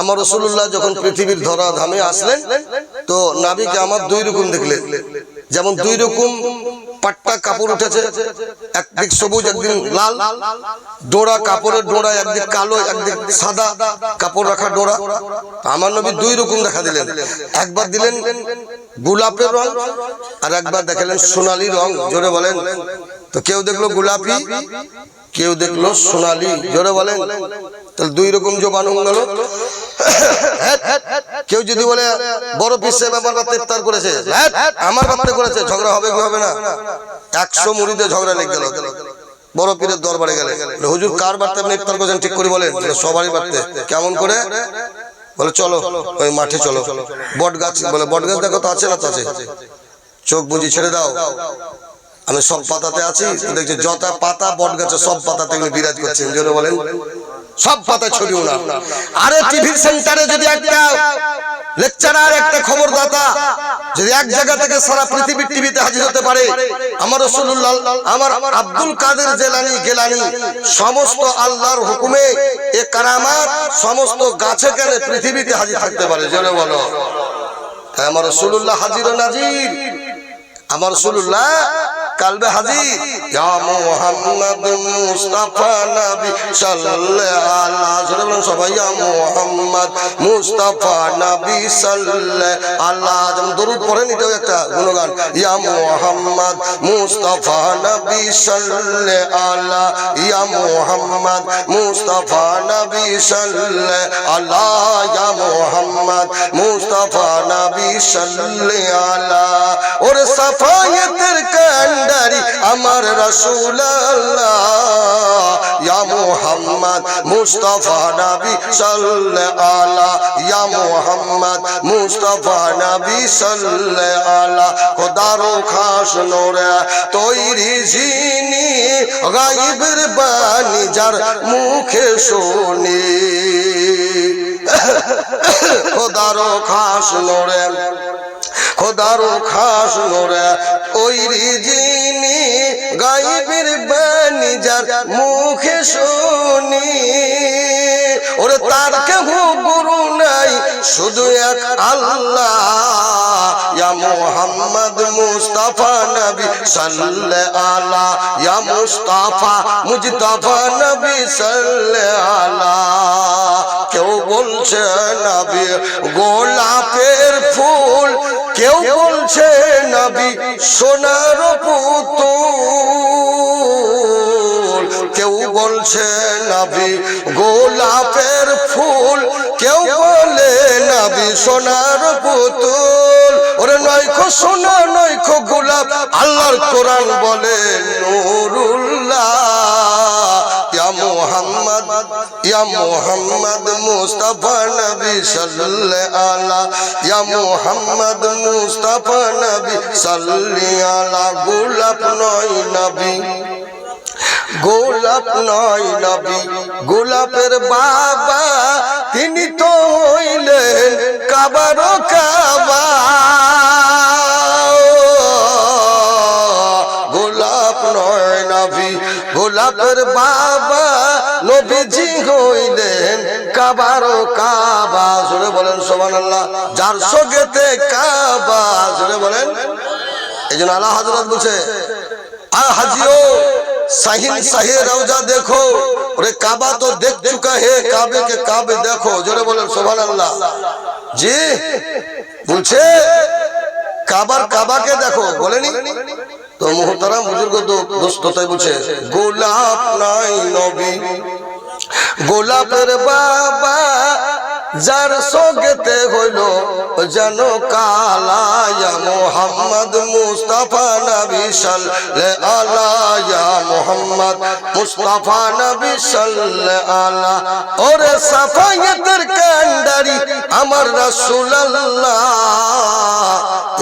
আমার রসুল্লাহ যখন পৃথিবীর ধরা ধামে আসলেন, তো নাবিকে আমার দুই রকম দেখলেন যেমন দুই রকম পাট্টা কাপড় উঠেছে, একদিক সবুজ একদিন লাল। ডোরা কাপড়ের ডোরা, একদিক কালো, একদিক সাদা কাপড় রাখা ডোরা। আমার নবী দুই রকম দেখা দিলেন। একবার দিলেন গোলাপের রং আর একবার দেখালেন সোনালী রং। জোরে বলেন তো কেউ দেখল গোলাপি, কেউ দেখল সোনালি। জোরে বলেন। তাহলে দুই রকম জবান গেল কেউ যদি বলে, বড় পিসে আমার বাপ্তে ইফতার করেছে। আমার বাপ্তে করেছে, ঝগড়া হবে কি হবে না? একশো মুড়িতে ঝগড়া লেগে গেল। বড় পীরের দরবারে গেলে। হুজুর, কার বাড়তে আপনি ইফতার করেছেন? ঠিক করে বলেন। সবারই বাড়তে। কেমন করে? বলে, চলো, ওই মাঠে চলো। বট গাছ বলে বট গাছ দেখো তো আছে না তো আছে? চোখ বুঝি ছেড়ে দাও। আমি সব পাতাতে আছি দেখছি যত পাতা বট গাছে সব পাতাতে বিরাজ করছেন জন্য বলেন, সব পাতা ছড়িও না আরে টিভি সেন্টারে যদি একটা লেকচারার, একটা খবরদাতা যদি এক জায়গা থেকে সারা পৃথিবীর টিভিতে হাজির হতে পারে, আমার রসুল্লাহ আমার আব্দুল কাদের জেলানি গেলানি, সমস্ত আল্লাহর হুকুমে এ কারামাত সমস্ত গাছে কেনে পৃথিবীতে হাজির থাকতে পারে, জোরে বলো। আমার রসুল্লাহ হাজির নাজির। আমার রসুল্লাহ কালবে হাজির ইয়া মুহাম্মদ মুস্তাফা নবী সাল্লাল্লাহু আলাইহি সবাই ইয়া মুহাম্মদ মুস্তাফা নবী সাল্লাল্লাহু আলাইহি দরুদ পড়েন এটাও একটা গুণগান। ইয়া মুহাম্মদ মুস্তাফা নবী সাল্লাল্লাহু ইয়া মুহাম্মদ মুস্তাফা নবী সাল্লাল্লাহু ইয়া মুহাম্মদ মুস্তাফা নবী সাল্লাল্লাহু আলাইহি ওরে সাফায়েতের কান্ডারি আমার ইয়া মুহাম্মদ মুস্তাফা নবী সাল্লাল্লাহু। আলাইহি ইয়া মুহাম্মদ মুস্তাফা নবী সাল্লাল্লাহু। আলাইহি খোদারো খাস নোরে তৈরি জিনি গায়বের বাণী যার মুখে শুনি। খোদারো খাস নোরে খোদারো খাস নোরে ওই রিজিনি গাইবের বাণী যার মুখে শুনি। ওরে তার কেহ গুরু নাই, শুধু এক আল্লাহ। ইয়া মুহাম্মদ মুস্তাফা নবী সাল্লাল্লাহু। আলা ইয়া মুস্তাফা মুজতাফা নবী সাল্লাল্লাহু। আলা কেউ বলছে, নবী, গোলাপের ফুল কেউ বলছে, নবী সোনার পুতুল। কেউ বলছে, নবী গোলাপের ফুল। কেউ বলে, নবী সোনার পুতুল। ওরে নয়খো সোনা নয়খো গোলাপ, আল্লাহর কোরআন বলে, নুরুল্লাহ। ইয়া মুহাম্মদ মুস্তাফা নবী সাল্লাল্লাহু আলা। ইয়া মুহাম্মদ মুস্তাফা নবী সাল্লাল্লাহু আলা। গোলাপ নয় নবী। গোলাপ নয় নবী। গোলাপের বাবা তিনি তো হইলেন কাবার কাবা। দৌলতের বাবা নবীজি হইলেন কাবারও কাবা। জোরে বলেন, সুবহানাল্লাহ। যার সঙ্গেতে কাবা, জোরে বলেন। এই জন্য আল্লাহ হাজরত বলছে হাজিও সাহিন সাহে রওজা দেখো। ওরে কাবা তো দেখ চুকা হে, কাবে কে কাবে দেখো। জোরে বলেন, সুবহানাল্লাহ। জি, বলছে, কাবার কাবাকে দেখো। বলেনি? তো মুহতারাম বুজুর্গ তো দোস্ত তাই বলছে, গোলাপ নাই নবী, গোলাপের বাবা যার সঙ্গেতে হইল যেন কালায়া মোহাম্মদ মুস্তাফা নবী আলায়া মোহাম্মদ মুস্তাফা নবী আলা ওরে সাফায়েতের কান্ডারি আমার রাসূলুল্লাহ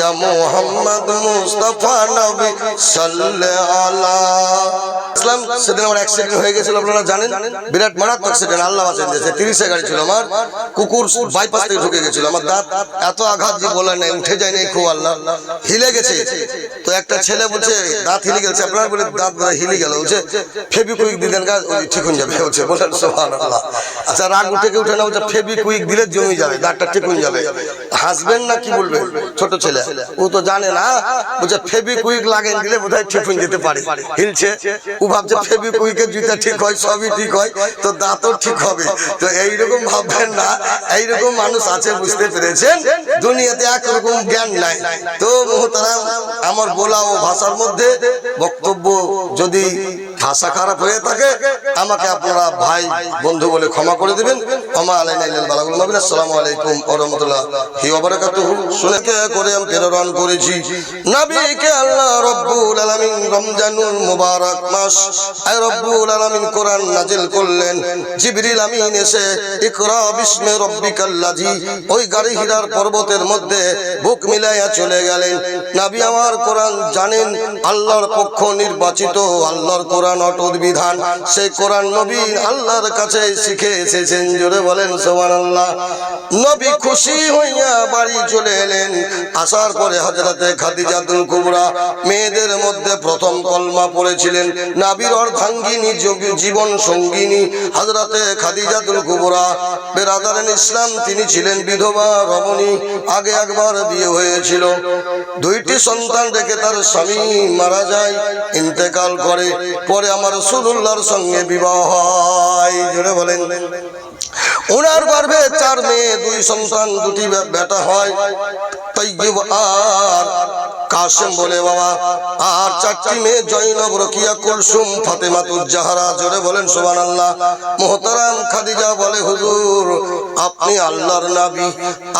ইয়া মুহাম্মদ মুস্তাফা নবী ইসলাম সেদিন আমার অ্যাক্সিডেন্ট হয়ে গেছিল, আপনারা জানেন? বিরাট মারাত্মক অ্যাক্সিডেন্ট আল্লাহ বাঁচিয়ে দিয়েছে। তিরিশে গাড়ি ছিল আমার, কুকুর বাইপাস থেকে ঢুকে গেছিল। আমার দাঁত এত আঘাত যে বলার নাই, উঠে যায় নাই খুব আল্লাহ। হিলে গেছে। তো একটা ছেলে বলছে, দাঁত হিলে গেছে। আপনার বলে, দাঁত বোধহয় হিলে গেল। বলছে ফেবিকুইক দিলেন গা, ওই ঠিক হয়ে যাবে। বলছে বলেন সুবহানাল্লাহ। আচ্ছা রাগ উঠে উঠে না, বলছে ফেবিকুইক দিলে জমে যাবে, দাঁতটা ঠিক হয়ে যাবে। হাসবেন না কি বলবেন ছোট ছেলে। ও তো জানে না, বলছে ফেবিকুইক লাগেন দিলে বোধহয় ঠিক হয়ে যেতে পারে। হিলছে। ও ভাবছে ফেবিকুইকের জুতা ঠিক হয়, সবই ঠিক হয়, তো দাঁতও ঠিক হবে। তো এইরকম ভাববেন না, এইরকম মানুষ আছে, বুঝতে পেরেছেন? দুনিয়াতে একরকম জ্ঞান নাই। তো মোহতারাম, আমার বলা ও ভাষার মধ্যে বক্তব্য যদি ভাষা খারাপ হয়ে থাকে, আমাকে আপনারা ভাই, বন্ধু বলে ক্ষমা করে দিবেন। ক্ষমা আলাইকুম করে আমি করেছি? আল্লাহ আলামিন আলামিন করলেন। এসে ওই পর্বতের মধ্যে বুক মিলাইয়া চলে গেলেন। নবী আমার কোরআন জানেন, আল্লাহর পক্ষ নির্বাচিত, আল্লাহর কোরআন অটুট বিধান। সেই কোরআন নবী আল্লাহর কাছে শিখে এসেছেন, জোরে বলেন সুবহানাল্লাহ। নবী খুশি হইয়া বাড়ি চলে এলেন। আসার পরে হযরতে খাদিজাতুল কুবরা মেয়েদের মধ্যে প্রথম কলমা পড়েছিলেন। নাবির অর্ধাঙ্গিনী যোগী- জীবন সঙ্গিনী হযরতে খাদিজাতুল কুবরা, বেরাদারেন ইসলাম, তিনি ছিলেন বিধবা রমণী, আগে একবার বিয়ে হয়েছিল। দুইটি সন্তান রেখে তার স্বামী মারা যায়, ইন্তেকাল করে। পরে আমার রসুল্লাহর সঙ্গে বিবাহ জোরে বলেন। ওনার গর্ভে চার মেয়ে, দুই সন্তান, দুটি বেটা হয়। তৈব আর কাসেম বলে বাবা। আর চারটি মেয়ে জৈনব রকিয়া, কুলসুম ফাতেমাতুজ জাহারা জোরে বলেন সুবহানাল্লাহ। মোহতারাম খাদিজা বলে, হুজুর, আপনি আল্লাহর নবী।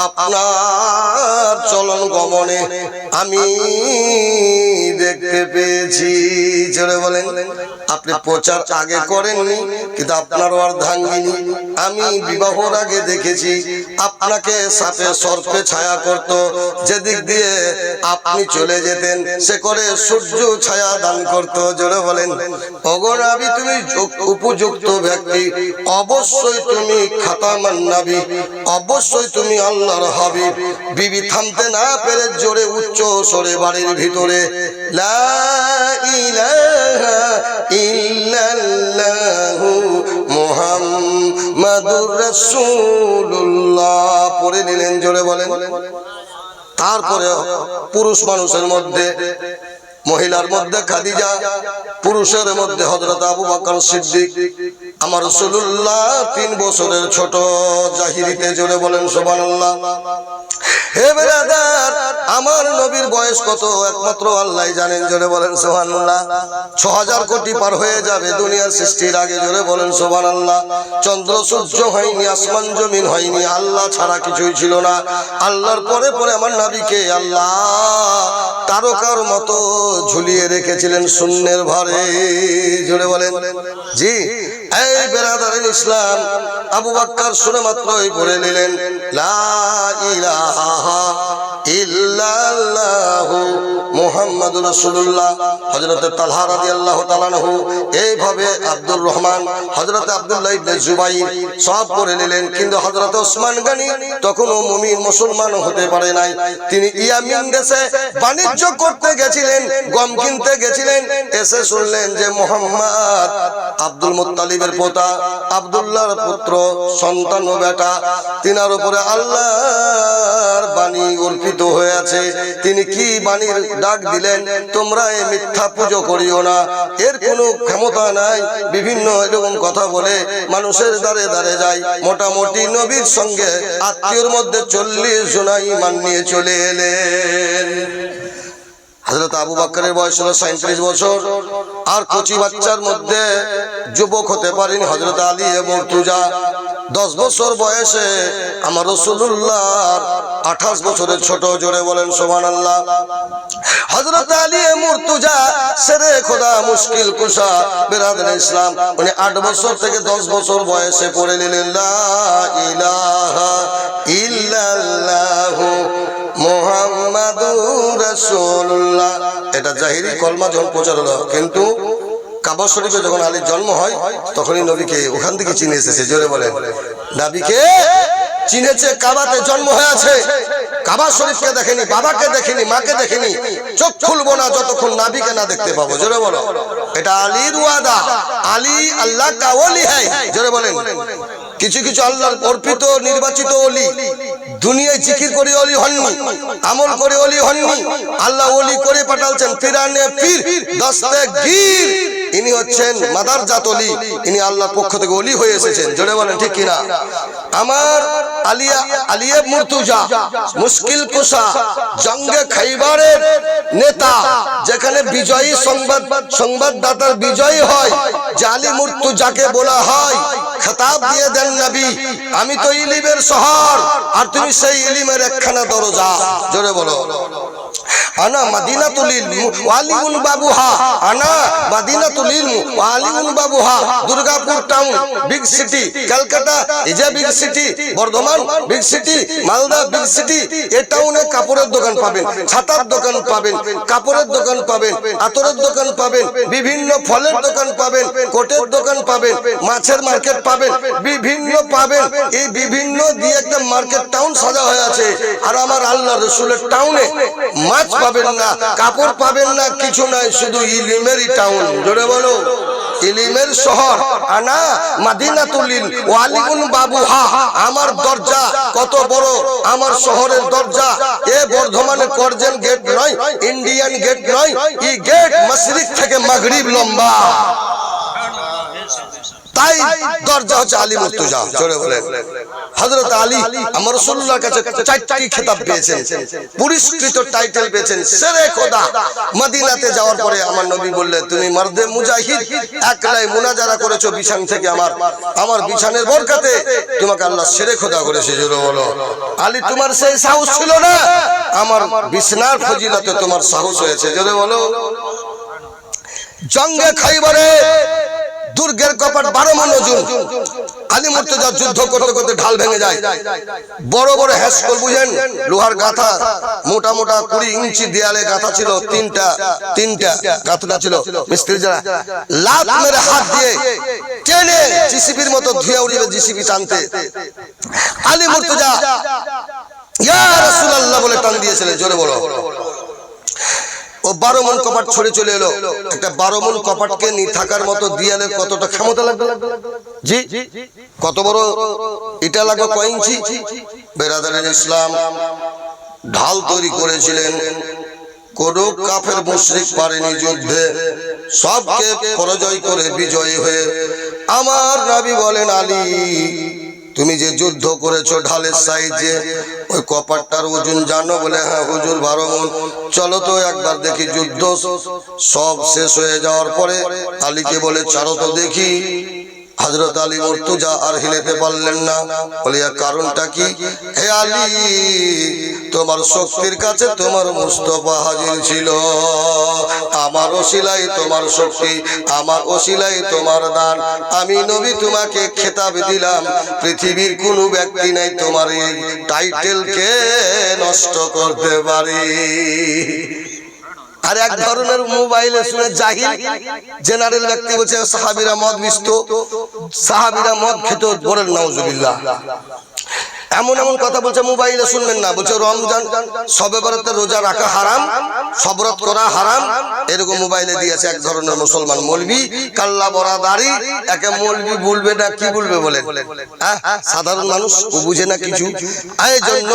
আপনার চলন গমনে আমি দেখতে পেয়েছি। জোরে বলেন। আপনি প্রচার আগে করেননি, কিন্তু আপনার অর্ধাঙ্গিনী আমি বিবাহর আগে দেখেছি, আপনাকে সাপে সর্পে ছায়া করত। যেদিক দিয়ে আপনি চলে যেতেন, সে করে সূর্য ছায়া দান করত। জোরে বলেন অগরাবি তুমি উপযুক্ত ব্যক্তি। অবশ্যই তুমি খাতামান নাবি, অবশ্যই তুমি আল্লাহর হাবিব। বিবি থামতে না পেরে জোরে উচ্চ সরে বাড়ির ভিতরে, লা ইলাহা ইল্লাল্লাহু মুহাম্মাদুর রাসূলুল্লাহ। পড়ে নিলেন জোরে বলেন। তারপরে পুরুষ মানুষের মধ্যে মহিলার মধ্যে খাদিজা, পুরুষের মধ্যে হজরত আবু বকর সিদ্দিক। আমার রসুল্লাহ তিন বছরের ছোট জাহিরিতে জোরে বলেন, সুবহানাল্লাহ। হে আমার নবীর বয়স কত? একমাত্র আল্লাহ জানেন, জোরে বলেন, সুবহানাল্লাহ। ছ হাজার কোটি পার হয়ে যাবে দুনিয়ার সৃষ্টির আগে, জোরে বলেন, সুবহানাল্লাহ। চন্দ্র সূর্য হয়নি, আসমান জমিন হয়নি, আল্লাহ ছাড়া কিছুই ছিল না। আল্লাহর পরে পরে আমার নবীকে আল্লাহ তারকার মতো ঝুলিয়ে রেখেছিলেন শূন্যের ভারে। জুড়ে বলেন জি। এই ইসলাম, আবু বাক্কার শুনে মাত্রই নিলেন এইভাবে আব্দুর রহমান ইবনে সব পড়ে নিলেন, কিন্তু হযরত ওসমান গনি তখনও মুমিন মুসলমান হতে পারে নাই। তিনি ইয়ামিন দেশে বাণিজ্য করতে গেছিলেন, গম কিনতে গেছিলেন, এসে শুনলেন যে মোহাম্মদ আব্দুল মুত্তালিবের পোতা, আব্দুল্লাহর পুত্র, সন্তান ও বেটা, তিনার উপরে আল্লাহর বাণী অর্পিত হয়ে আছে তিনি কি বাণীর ডাক দিলেন? তোমরা এই মিথ্যা পুজো করিও না। এর কোনো ক্ষমতা নাই। বিভিন্ন এরকম কথা বলে মানুষের দ্বারে দ্বারে যায়। মোটামুটি নবীর সঙ্গে আত্মীয়র মধ্যে চল্লিশ জনাই মান নিয়ে চলে এলেন। হজরত আবু বাক্করের বয়স হলো সাঁত্রিশ বছর। আর কচি বাচ্চার মধ্যে যুবক হতে পারেন হজরত আলী এবং তুজা দশ বছর বয়সে আমার রসুল্লাহ আঠাশ বছরের ছোট জোরে বলেন সোমান আল্লাহ হজরত আলী মুর্তুজা সেরে খোদা মুশকিল কুশা বেরাদন ইসলাম। উনি আট বছর থেকে দশ বছর বয়সে পড়ে নিলেন ইলাহা ইল্লাল্লাহু মুহাম্মাদুর এটা জাহিরি কলমা যখন প্রচার হলো কিন্তু কাবা শরীফে যখন আলীর জন্ম হয়, তখনই নবীকে ওখান থেকে চিনে এসেছে, জোরে বলেন। নাবিকে চিনেছে, কাবাতে জন্ম হয়েছে। কাবা শরীফকে দেখেনি, বাবাকে দেখেনি, মাকে দেখেনি। চোখ খুলবো না, যতক্ষণ নাবিকে না দেখতে পাবো, জোরে বলো। এটা আলীর ওয়াদা, আলী আল্লাহ কা ওলি হ্যায়, জোরে বলেন। কিছু কিছু আল্লাহর অর্পিত, নির্বাচিত অলি দুনিয়ায় জিকির করে অলি হননি, আমল করে অলি হননি। আল্লাহ অলি করে পাঠালছেন পিরানে পীর দস্তে গীর। ইনি হচ্ছেন মাদার জাত অলি। ইনি আল্লাহর পক্ষ থেকে অলি হয়ে এসেছেন। জোরে বলেন, ঠিক কিনা? আমার আলিয়া আলিয়া মুর্তুজা, মুশকিল কুসা জঙ্গে খাইবারের নেতা, যেখানে বিজয়ী সংবাদ, সংবাদদাতার বিজয়ী হয় আলী মুর্তুজাকে বলা হয় খেতাব দিয়ে দেন নবী। আমি তো ইলিমের শহর। আর তুমি সেই ইলিমের একখানা দরজা। জোরে বলো। আনা মাদিনাতুল ইলম ওয়ালিউন বাবুহা। আনা মাদিনাতুল ইলম ওয়ালিউন বাবুহা। Durgapur town big city Kolkata ইজা big city Bardhaman big city Malda big city. এ টাউনে কাপড়ের দোকান পাবেন ছাতার দোকান পাবেন কাপড়ের দোকান পাবেন আতরের দোকান পাবেন বিভিন্ন ফলের দোকান পাবেন কোটের দোকান পাবেন মাছের মার্কেট পাবেন। বিভিন্ন পাবেন। এই বিভিন্ন দিয়ে একটা মার্কেট টাউন সাজা হয়ে আছে। আর আমার আল্লাহ রসুলের টাউনে মাছ পাবেন না, কাপড় পাবেন না, কিছু নাই, শুধু ইলিমেরই টাউন জোরে বলো, ইলিমের শহর, আনা মাদিনাতুলিন ওয়ালিকুন বাবুহা। আমার দরজা কত বড়, আমার শহরের দরজা। এ বর্ধমানের করজেন গেট নয়, ইন্ডিয়ান গেট নয়, এই গেট মশরিক থেকে মাগরিব লম্বা। তাই দরজা হচ্ছে আলী মুর্তুজা। জোরে বলেন। হযরত আলী আমার রাসূলুল্লাহর কাছে চারটি খেতাব পেয়েছেন। পুরস্কৃত টাইটেল পেয়েছেন। শেরে খোদা। মদিনাতে যাওয়ার পরে আমার নবী বললে তুমি মর্দে মুজাহিদ একলাই মুনাজারা করেছ বিছান থেকে আমার। আমার বিছানের বরকতে। তোমাকে আল্লাহ সেরে খোদা করেছে জোরে বলো। আলী তোমার সেই সাহস ছিল না? আমার বিছনার ফজিলতে তোমার সাহস হয়েছে জোরে বলো। জঙ্গে খাইবারে দুর্গের কপাট বারো মন ওজন আলী মুর্তজা যুদ্ধ করতে করতে ঢাল ভেঙে যায়। বড় বড় হ্যাসকল বুঝেন, লোহার গাথা, মোটা মোটা কুড়ি ইঞ্চি দেয়ালে গাথা ছিল, তিনটা তিনটা গাথা ছিল। মিস্ত্রি যারা লাত মেরে হাত দিয়ে টেনে জিসিবির মতো ধুয়ে উড়িয়ে জিসিবি টানতে। আলী মুর্তজা, ইয়া রাসূলুল্লাহ বলে টান দিয়েছিলেন জোরে বলো। ও বারো মন কপাট ছড়ে চলে এলো। একটা বারো মন কপাটকে থাকার মতো দিয়ালে কতটা ক্ষমতা লাগবে জি, কত বড় এটা লাগবে কয় ইঞ্চি? বেরাদারের ইসলাম ঢাল তৈরি করেছিলেন। কোন কাফের মুশরিক পারেনি যুদ্ধে। সবকে পরাজয় করে বিজয়ী হয়ে। আমার নবী বলেন আলী তুমি যে যুদ্ধ করেছ ঢালের সাইজে, ওই কপারটার ওজন জানো বলে হ্যাঁ হুজুর বারো মন। চলো তো একবার দেখি যুদ্ধ। সব শেষ হয়ে যাওয়ার পরে আলীকে বলে চারো তো দেখি। হজরত আলী মর্তুজা আর হিলেতে পারলেন না। বলিয়া, কারণটা কি? হে আলী, তোমার শক্তির কাছে তোমার মুস্তফা হাজির ছিল। আমার ওসিলাই তোমার শক্তি, আমার ওসিলাই তোমার দান। আমি নবী তোমাকে খেতাব দিলাম। পৃথিবীর কোনো ব্যক্তি নাই তোমার এই টাইটেলকে নষ্ট করতে পারে। আর এক ধরনের মোবাইলে শুনে জাহিল জেনারেল ব্যক্তি বলছে সাহাবিরা মদ মিশত সাহাবিরা মদ খেত বলেন নাউজুবিল্লাহ। এমন এমন কথা বলছে, মোবাইলে শুনবেন না। বলছে, রমজান, সবে বরাতে রোজা রাখা হারাম, সবরত করা হারাম। এরকম মোবাইলে দিয়েছে এক ধরনের মুসলমান মলবি, কাল্লা বরা দাড়ি, একে মলবি বলবে না কি বলবে বলেন হ্যাঁ সাধারণ মানুষ, ও বুঝে না কিছু। এই জন্য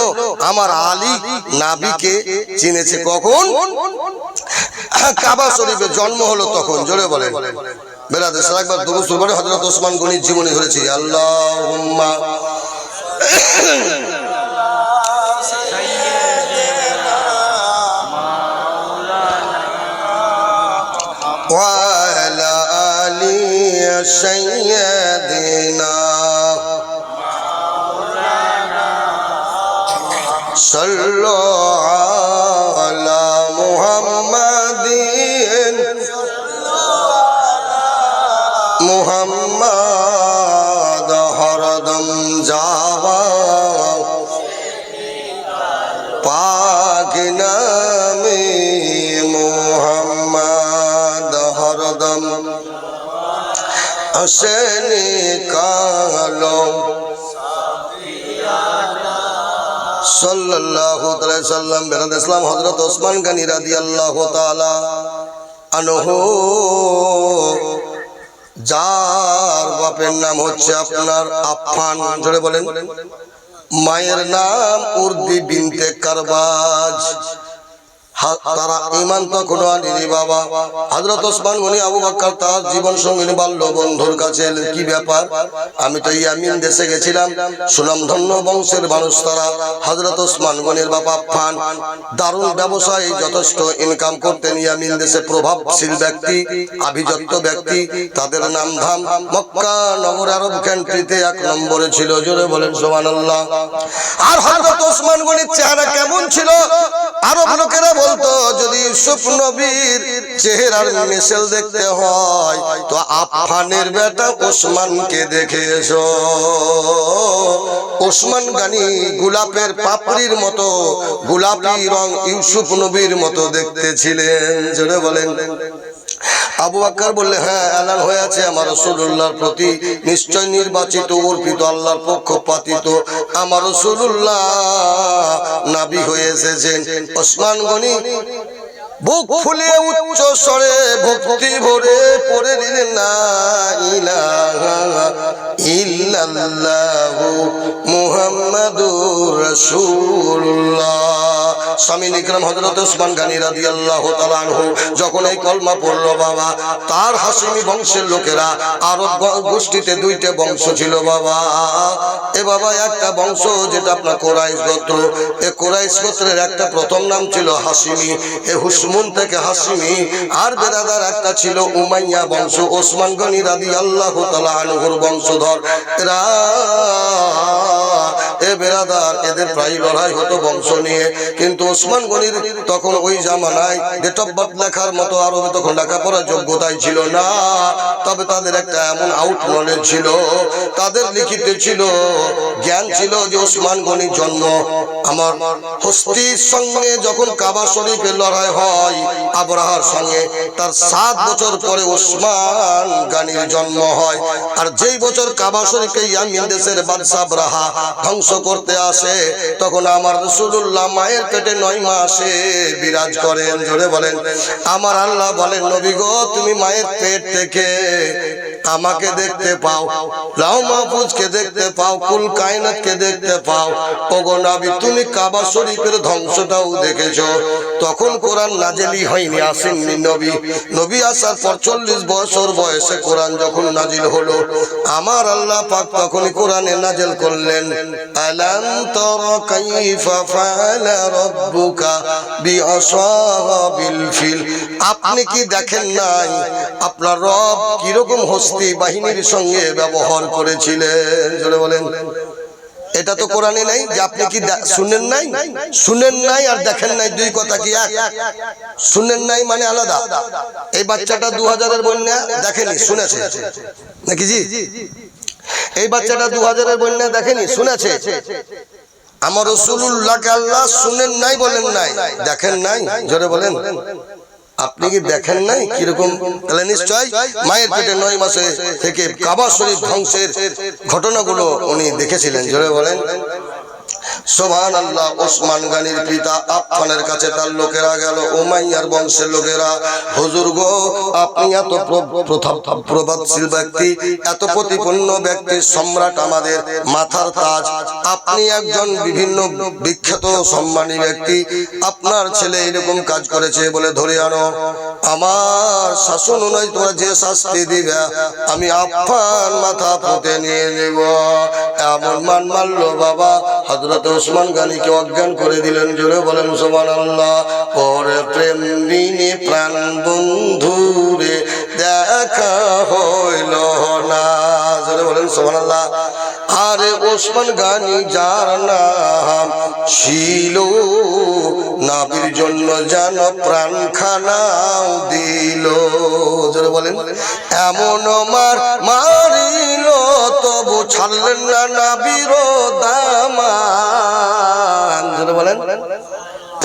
আমার আলী নাবিকে চিনেছে কখন? কাবা শরীফে জন্ম হলো তখন, জোরে বলে বেড়াতে একবার দুরু সুরবারে হজরত ওসমান গনির জীবনী ধরেছি। আল্লাহ وعلى آل سيدنا صلوا على محمد محمد সাল্লাম ইসলাম হজরত ওসমান গনি তাআলা আনহু। যার বাপের নাম হচ্ছে আপনার আফান বলেন। মায়ের নাম উর্দি বিনতে কারবাজ। তারা ইমান আনিনি বাবা। ওসমান গনি আবু বাক্কার তার জীবন বাল্য বন্ধুর কাছে কি ব্যাপার? আমি তো ইয়ামিন দেশে গেছিলাম। সুনাম ধন্য বংশের মানুষ তারা। হজরত ওসমান গনির বাবা ফান দারুণ ব্যবসায়ী, যথেষ্ট ইনকাম করতেন ইয়ামিন দেশে প্রভাবশীল ব্যক্তি, আভিজাত্য ব্যক্তি। তাদের নাম ধাম মক্কা নগর আরব কান্ট্রিতে এক নম্বরে ছিল। জোরে বলেন সোমানুল্লাহ আর হজরত ওসমান গনির চেহারা কেমন ছিল? আরব লোকেরা বলতো, যদি ইউসুফ নবীর চেহারার মিশেল দেখতে হয়, তো আফানের বেটা ওসমানকে দেখে এসো। ওসমান গানি গোলাপের পাপড়ির মতো, গোলাপি রং ইউসুফ নবীর মতো দেখতে ছিলেন। জোরে বলেন। আবু আক্কার বললে হ্যাঁ এলান হয়ে আছে আমার রসুল্লাহর প্রতি নিশ্চয় নির্বাচিত, অর্পিত, আল্লাহর পক্ষপাতিত। আমার রসুল্লাহ নাবি হয়ে এসেছেন। ওসমান গনি বুক ফুলিয়ে উচ্চ স্বরে ভক্তি ভরে পড়ে দিলেন না ইলাহা ইল্লাল্লাহু। মুহাম্মাদুর রাসূলুল্লাহ। স্বামী নিকরাম হযরত ওসমান গানি রাদিয়াল্লাহু তাআলা আনহু, যখন এই কলমা পড়ল, বাবা, তার হাসিমি বংশের লোকেরা আরব গোষ্ঠীতে দুইটা বংশ ছিল, বাবা। এ বাবা, একটা বংশ যেটা আপনার কোরাইশ গোত্র। এ কোরাইশ গোত্রের একটা প্রথম নাম ছিল হাসিমি। এ হুসমুন থেকে হাসিমি। আর বেদাদার একটা ছিল উমাইয়া বংশ, ওসমান গনি রাদি আল্লাহ তালা আনহুর বংশধর। এরা লড়াই জ্ঞান ছিল যে ওসমান গনির জন্ম। আমার হস্তির সঙ্গে যখন কাবা শরীফের লড়াই হয়, আবরাহার সঙ্গে, তার সাত বছর পরে ওসমান গানির জন্ম হয়। আর যেই বছর কাবা বাদশাহ আবরাহা ধ্বংস করতে আসে। তখন আমার রসুল্লাহ মায়ের পেটে নয় মাসে বিরাজ করেন। জোরে বলেন, আমার আল্লাহ বলেন, নবী গো, তুমি মায়ের পেট থেকে আমাকে দেখতে পাও লাউ মাহফুজকে দেখতে পাও, কুল কায়নাতকে দেখতে পাও। ওগো নবী, তুমি কাবা শরীফের ধ্বংসটাও দেখেছ। তখন কোরআন নাজেলি হয়নি, আসেননি নবী। নবী আসার পর চল্লিশ বছর বয়সে কোরআন যখন নাজিল হলো, আমার আল্লাহ পাক তখনই কোরআনে নাজেল করলেন, আলাম তর কাইফা ফাআলা রাব্বুকা বিআসহাবিল ফিল? আপনি কি দেখেন নাই? আপনার রব কি রকম কীরকম হস্তি বাহিনীর সঙ্গে ব্যবহার করেছিলেন। জোরে বলেন। এটা তো কোরআনে নাই যে আপনি কি শুনেন নাই? শুনেন নাই আর দেখেন নাই দুই কথা কি এক? শুনেন নাই মানে আলাদা। এই বাচ্চাটা দু হাজারের বন্যা দেখেনি শুনেছে। নাকি জি? এই বাচ্চাটা দু হাজারের বন্যা দেখেনি শুনেছে। আমার রসুল্লাহকে আল্লাহ শুনেন নাই বলেন নাই। দেখেন নাই জোরে বলেন। আপনি কি দেখেন নাই কীরকম তাহলে নিশ্চয়? মায়ের পেটে নয় মাসে থেকে কাবা শরীফ ধ্বংসের ঘটনাগুলো উনি দেখেছিলেন। জোরে বলেন। সোভান আল্লাহ ওসমান গানির পিতা আফফানের কাছে তার লোকেরা গেল, উমাইয়ার বংশের লোকেরা। হুজুর গো, আপনি এত প্রভাবশীল ব্যক্তি, এত প্রতিপন্ন ব্যক্তি সম্রাট আমাদের মাথার তাজ। আপনি একজন বিভিন্ন বিখ্যাত সম্মানী ব্যক্তি, আপনার ছেলে এরকম কাজ করেছে বলে ধরে আনো। আমার শাসন নয় তোমরা যে শাস্তি দিবে, আমি আফফান মাথা পুঁতে নিয়ে নেব। এমন মান মারলো বাবা হজরত ওসমান গানিকে অজ্ঞান করে দিলেন। জোরে বলেন মুসলমান আল্লাহ পরে প্রেম প্রাণ বন্ধুরে দেখা হইল না। জোরে বলেন সোমান আল্লাহ আরে ওসমান গানি যার নাম ছিল, নাবির জন্য যেন প্রাণ খানাও দিল। জোরে বলেন, এমন মার মারিল, তবু ছাড়লেন না নাবির দামান। জোরে বলেন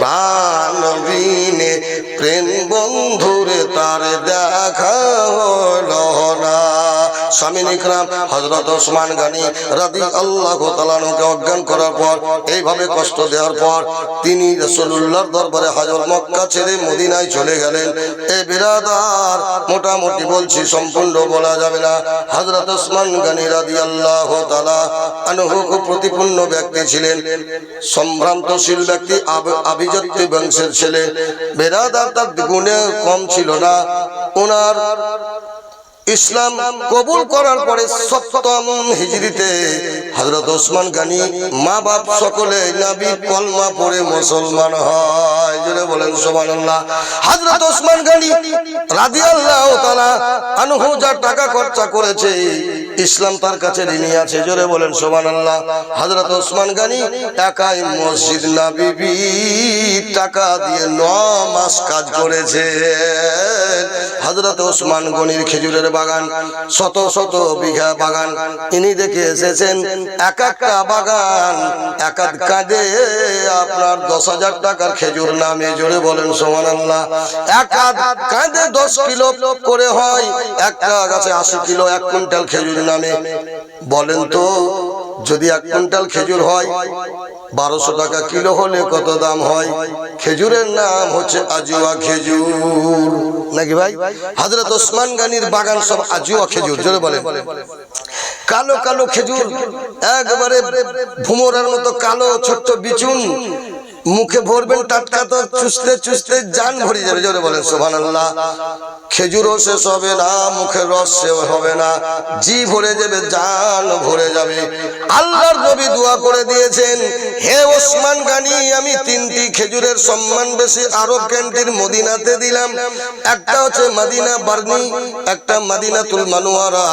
প্রাণ বিনে প্রেম বন্ধুর তার দেখা হল না। স্বামী নিকরাম হজরত হযরত গানি গনি রাদিয়াল্লাহু তাআলাকে অজ্ঞান করার পর, এইভাবে কষ্ট দেওয়ার পর তিনি রাসূলুল্লাহর দরবারে হাজর মক্কা ছেড়ে মদিনায় চলে গেলেন। এই বিরাদার, মোটামুটি বলছি সম্পূর্ণ বলা যাবে না। হযরত ওসমান গনি রাদিয়াল্লাহু তাআলা আনহু খুব প্রতিপূর্ণ ব্যক্তি ছিলেন। সম্ভ্রান্তশীল ব্যক্তি আভিজাত্য বংশের ছেলে। বেরাদার তার গুণে কম ছিল না। ওনার ইসলাম কবুল করার পরে সপ্তম হিজড়িতে হজরত ওসমান গানি মা বাপ সকলে নাবি কলমা পড়ে মুসলমান হয়। জোরে বলেন সুবহানাল্লাহ। হযরত ওসমান গানি রাদিয়াল্লাহু তাআলা আনহু যা টাকা খরচা করেছে ইসলাম তার কাছে ঋণী আছে, জোরে বলেন সোমান আল্লাহ হযরত ওসমান গানি একাই মসজিদ নববী টাকা দিয়ে ন মাস কাজ করেছে। হযরত ওসমান গনির খেজুরের বাগান, শত শত বিঘা বাগান, ইনি দেখে এসেছেন, এক একটা বাগান, এক এক কাঁধে আপনার দশ হাজার টাকার খেজুর নামে, জোরে বলেন সোমান আল্লাহ এক কাঁধে দশ কিলো করে হয়, একটা গাছে আশি কিলো, এক কুইন্টাল খেজুর নামে বলেন তো, যদি এক কুইন্টাল খেজুর হয়, বারোশো টাকা কিলো হলে কত দাম হয়? খেজুরের নাম হচ্ছে আজুয়া খেজুর। নাকি ভাই? হজরত ওসমান গানির বাগান সব আজুয়া খেজুর, জোরে বলেন। কালো কালো খেজুর, একবারে ভুমরার মতো কালো, ছোট্ট বিচুন মুখে ভরবেন টাটকা তো চুষতে চুষতে জান ভরে যাবে, জোরে বলেন সোহান আল্লাহ খেজুরও শেষ হবে না, মুখের রস শেষ হবে না। জি ভরে যাবে, জান ভরে যাবে। আল্লাহর নবী দোয়া করে দিয়েছেন, হে ওসমান গানি, আমি তিনটি খেজুরের সম্মান বেশি আরব ক্যান্টির মদিনাতে দিলাম। একটা হচ্ছে মদিনা বার্নি, একটা মদিনাতুল মানুয়ারা,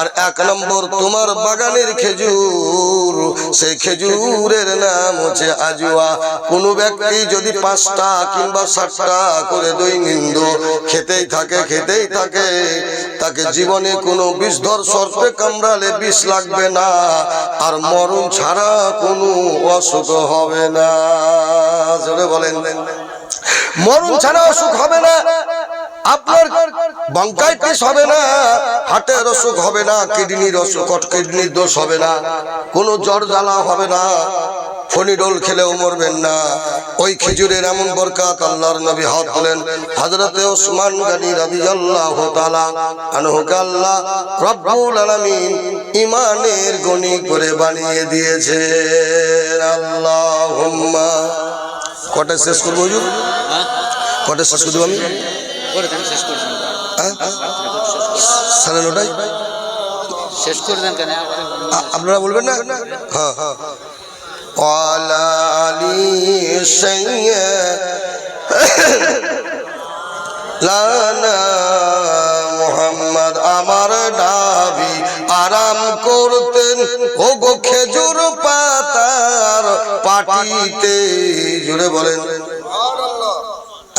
আর এক নম্বর তোমার বাগানের খেজুর। সেই খেজুরের নাম হচ্ছে আজুয়া কোনো ব্যক্তি যদি পাঁচটা কিংবা ষাটটা করে দৈনিন্দ খেতেই থাকে খেতেই থাকে, তাকে জীবনে কোনো বিষধর সর্পে কামড়ালে বিষ লাগবে না, আর মরণ ছাড়া কোনো অসুখ হবে না। বলেন। মরণ ছাড়া অসুখ হবে না। আপনার বঙ্কাইটিস হবে না হার্টের অসুখ হবে না, কিডনির অসুখ কিডনির দোষ হবে না, কোনো জ্বর জ্বালা হবে না ফনিডোল খেলেও মরবেন না। ওই খেজুরের এমন বরকাত আল্লাহর নবী হাত হলেন হযরতে ওসমান গনি তাআলা আনহুকে আল্লাহ রব্বুল আলামিন ইমানের গনি করে বানিয়ে দিয়েছে আল্লাহুম্মা। কটা শেষ করব হ্যাঁ কটা শেষ করব আমি? করে দেন শেষ করে দেন। হ্যাঁ? সাড়ে নটায়? শেষ করে দেন কেন? আপনারা বলবেন না? হ্যাঁ হ্যাঁ। লানা মোহাম্মদ আমার ডাবি আরাম করতেন। ও গো খেজুর পাতার পাটিতে জুড়ে বলেন।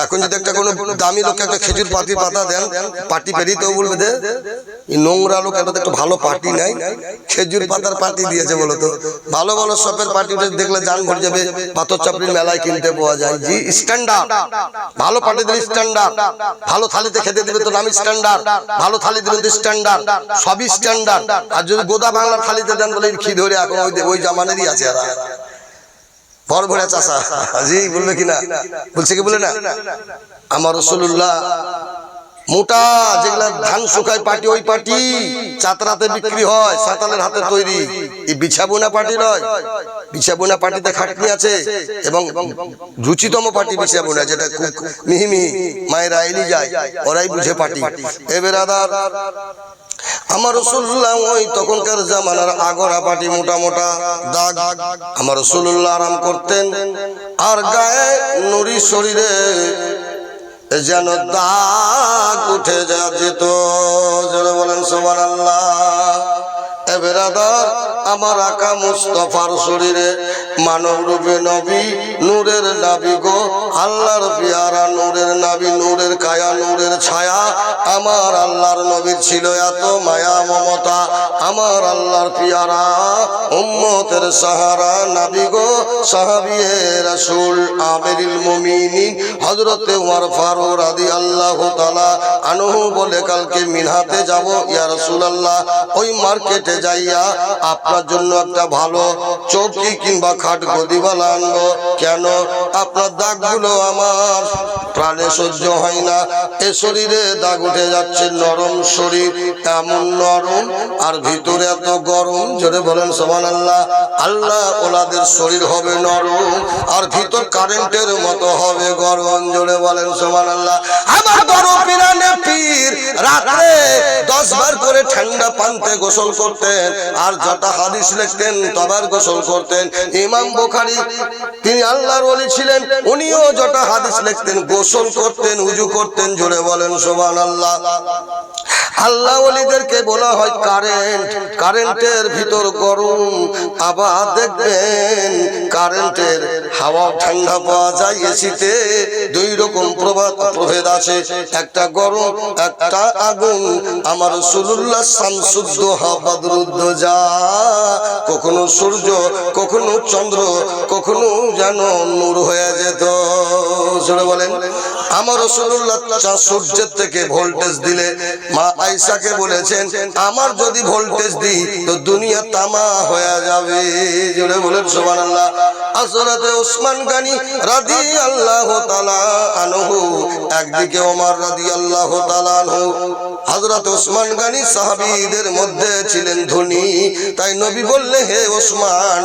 এখন যদি একটা কোনো দামি লোক একটা খেজুর পাতির পাতা দেন পাটি পেরিতেও বলবে দে এই নোংরা লোক একটা একটা ভালো পার্টি নাই খেজুর পাতার পার্টি দিয়েছে বলো তো ভালো ভালো শপের পার্টি উঠে দেখলে জান ভরে যাবে পাথর চাপড়ির মেলায় কিনতে পাওয়া যায়। জি স্ট্যান্ডার্ড। ভালো পার্টি দিলে স্ট্যান্ডার্ড। ভালো থালিতে খেতে দিবে তো নামি স্ট্যান্ডার্ড। ভালো থালি দিলে তো স্ট্যান্ডার্ড। সবই স্ট্যান্ডার্ড। আর যদি গোদা বাংলার থালিতে দেন বলে খি ধরে এখন ওই ওই জামানেরই আছে এরা। বড় ভরে চাষা। জি বলবে কিনা? বলছে কি বলে না? আমার রসুল্লাহ মোটা যেগুলা ধান শুকায় পাটি, ওই পাটি চাতরাতে বিক্রি হয়, সাঁতালের হাতে তৈরি। এই বিছাবুনা পাটি নয়। বিছাবুনা পাটিতে খাটনি আছে এবং রুচিতম পাটি বিছাবুনা, যেটা খুব মিহি মিহি মায়েরা এলি যায়, ওরাই বুঝে পাটি। এবার আদার আমার রসুল্লাহ ওই তখনকার জামানার আগরা পাটি মোটা মোটা দাগ। আমার রসুল্লাহ আরাম করতেন। আর গায়ে নুরি শরীরে যেন দাগ উঠে যা যেত যেন বলেন সোমান আল্লাহ আমার আকা মুস্তফার শরীরে মানব রূপে নবী নূরের নাবি গো, আল্লাহর পিয়ারা নূরের নাবি, নূরের কায়া, নূরের ছায়া। আমার আল্লাহর নবীর ছিল এত মায়া, মমতা। আমার আল্লাহর পিয়ারা উম্মতের সাহারা নাবি গো সাহাবিয়ে রাসূল আমিরুল মুমিনিন, হযরতে ওমর প্রাণে সহ্য হয় না। এ শরীরে দাগ উঠে যাচ্ছে, নরম শরীর। এমন নরম আর ভিতরে এত গরম, জোরে বলেন সমান আল্লাহ আল্লাহ ওনাদের শরীর হবে নরম আর ভিতর কারেন্টের মতো হবে গরম, জোরে বলেন সমান আল্লাহ আমার বড় পিরানে পীর রাতে দশ বার করে ঠান্ডা পান্তে গোসল করতেন। আর যটা হাদিস লিখতেন, তবার গোসল করতেন। ইমাম বোখারি, তিনি আল্লাহর ওলি ছিলেন, উনিও যটা হাদিস লিখতেন, গোসল করতেন, উজু করতেন, জোরে বলেন সোমান আল্লাহ আল্লাহ ওলিদেরকে বলা হয় কারেন্ট। কারেন্টের ভিতর গরম, আবার দেখবেন কারেন্টের হাওয়া ঠান্ডা পাওয়া যায় এসিতে। দুই রকম প্রভাত প্রভেদ আছে, একটা গরম, একটা আগুন। আমার সুলুল্লাহ শামসুদ্দ হাবাদরুদ্দ যা কখনো সূর্য, কখনো চন্দ্র, কখনো যেন নূর হয়ে যেত। বলেন, আমার রসুল্লাহ সূর্যের থেকে ভোল্টেজ দিলে মা আইসাকে বলেছেন, আমার যদি ভোল্টেজ দিই তো দুনিয়া তামা হয়ে যাবে। জোরে বলেন সোমান আল্লাহ আসরাতে ওসমান গানি রাদি আল্লাহ তালা আনহু, একদিকে ওমর রাদি আল্লাহ তালা আনহু হজরত ওসমান গানি সাহাবীদের মধ্যে ছিলেন ধনী। তাই নবী বললে, হে ওসমান,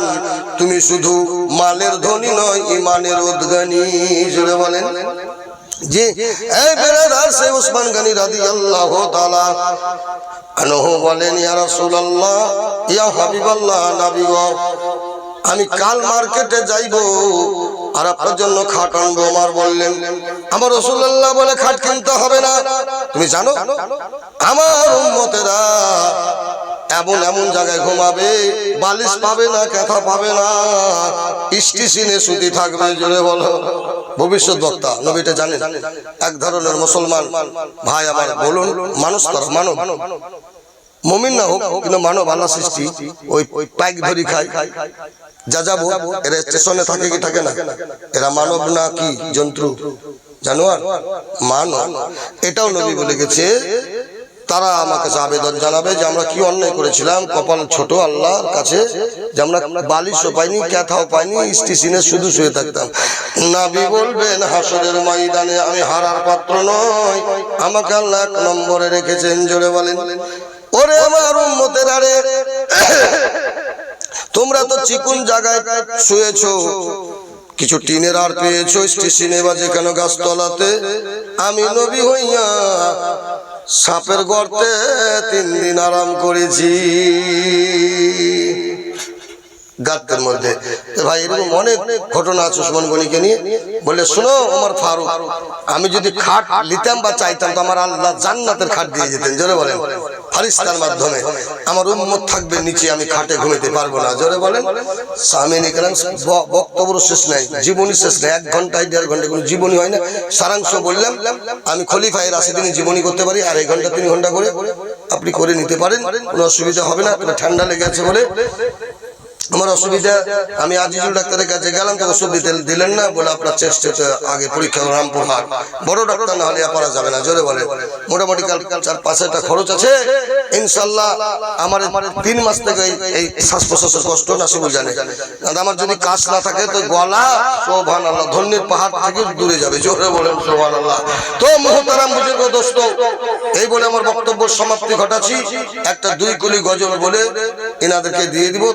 তুমি শুধু মালের ধনী নয় ইমানের উদ্গানী। জুড়ে বলেন। জি এই বেড়াদার সে ওসমান গানি রাদি আল্লাহ তালা আনহু বলেন, ইয়া রাসূলুল্লাহ, ইয়া হাবিবাল্লাহ, নবী গো আমি কাল মার্কেটে যাইব আর আপনার জন্য খাট আনব আমার বললেন, আমার রসুল্লাহ বলে খাট কিনতে হবে না। তুমি জানো, আমার উম্মতেরা এমন এমন জায়গায় ঘুমাবে, বালিশ পাবে না, কথা পাবে না, স্টেশনে সুতি থাকবে, জোরে বলো। ভবিষ্যৎ বক্তা, নবীটা জানেন, এক ধরনের মুসলমান। ভাই আমার বলুন, মানুষ মানব মমিন না হোক কিন্তু মানব আল্লাহ সৃষ্টি ওই ওই পাইক ধরি খায়। যা যাব এরা স্টেশনে থাকে কি থাকে না? এরা মানব না কি জন্তু? জানোয়ার? মানব। এটাও নবী বলে গেছে তারা আমাকে আবেদন জানাবে যে আমরা কি অন্যায় করেছিলাম কপাল ছোট আল্লাহর কাছে যে আমরা বালিশও পাইনি ক্যাথাও পাইনি স্টেশনে শুধু শুয়ে থাকতাম। নাবি বলবেন হাসরের ময়দানে আমি হারার পাত্র নয় আমাকে আল্লাহ এক নম্বরে রেখেছেন জোরে বলেন। ওরে আমার উম্মতের আরে তোমরা তো চিকুন জায়গায় শুয়েছো। কিছু টিনের আর পেয়েছ স্টেশনে বা যেখানে গাছতলাতে। আমি নবী হইয়া সাপের গর্তে তিন দিন আরাম করেছি। গাতের মধ্যে। ভাই, এরকম অনেক ঘটনা আছে সুমন গনিকে নিয়ে। বলে শোনো আমার ফারুক, আমি যদি খাট নিতাম বা চাইতাম, তো আমার আল্লাহ জান্নাতের খাট দিয়ে যেতেন। জোরে বলেন। ফারিস্তার মাধ্যমে আমার উম্মত থাকবে নিচে আমি খাটে ঘুমাতে পারব না। জোরে বলেন? সামিন ইকরাম বক্তব্য শেষ নাই জীবনী শেষ নাই। এক ঘন্টায় দেড় ঘণ্টা কোনো জীবনী হয় না। সারাংশ বললাম আমি খলিফায় তিনি জীবনী করতে পারি আর এক ঘণ্টা তিন ঘণ্টা করে। আপনি করে নিতে পারেন কোনো অসুবিধা হবে না ঠান্ডা লেগে আছে বলে আমার অসুবিধা, আমি আজিজুল ডাক্তারের কাছে গেলাম, তো ওষুধ দিতে দিলেন না, বলে আপনার চেস্টে আগে পরীক্ষা রামপুর হাট। বড় ডাক্তার না হলে পারা যাবে না, জোরে বলে। মোটামুটি কাল চার পাঁচ হাজার খরচ আছে। ইনশাল্লাহ আমার তিন মাস থেকে এই- শ্বাস প্রশ্বাসের কষ্ট না নাসিবুল জানে। আমার যদি কাজ না থাকে, তো গলা সোভান আল্লাহ ধন্যের পাহাড় থেকে দূরে যাবে, জোরে বলেন সোভান আল্লাহ তো মোহতারাম বুজুর্গ, দোস্ত, এই বলে আমার বক্তব্য সমাপ্তি ঘটাচ্ছি। একটা দুই কুলি গজল বলে এনাদেরকে দিয়ে দিব।